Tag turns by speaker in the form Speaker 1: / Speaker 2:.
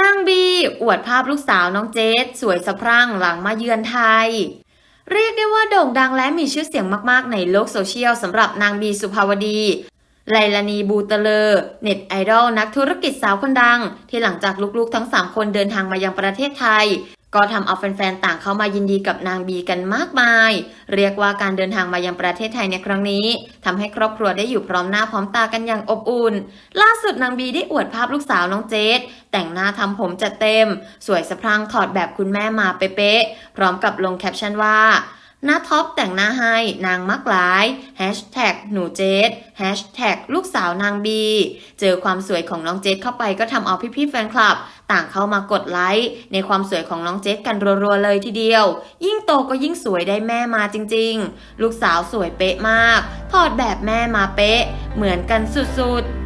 Speaker 1: นางบี อวดภาพลูกสาวน้องเจสสวยสะพรั่งหลังมาเยือนไทย เรียกได้ว่าโด่งดังและมีชื่อเสียงมากๆ ในโลกโซเชียลสำหรับนางบีสุภาวดีไลลานีบูเตเลอร์เน็ตไอดอลนักธุรกิจสาวคนดัง ที่หลังจากลูกๆทั้ง 3 คนเดินทางมายังประเทศไทย ก็ทำเอาแฟนๆ ต่างเข้ามายินดีกับนางบีกันมากมาย เรียกว่าการเดินทางมายังประเทศไทยในครั้งนี้ทำให้ครอบครัวได้อยู่พร้อมหน้าพร้อมตากันอย่างอบอุ่น ล่าสุดนางบีได้อวดภาพลูกสาวน้องเจสแต่งหน้าทำผมจัดเต็ม สวยสะพรั่งถอดแบบคุณแม่มาเป๊ะๆ พร้อมกับลงแคปชั่นว่าหน้าท็อปแต่งหน้าให้นางมักหลายแฮชแท็กหนูเจสแฮชแท็กลูกสาวนางบี เจอความสวยของน้องเจสเข้าไปก็ทำเอาพี่ๆแฟนคลับ ต่างเข้ามากดไลค์ในความสวยของน้องเจสกันรัวๆเลยทีเดียว ยิ่งโตก็ยิ่งสวยได้แม่มาจริงๆ ลูกสาวสวยเป๊ะมาก ถอดแบบแม่มาเป๊ะ เหมือนกันสุดๆ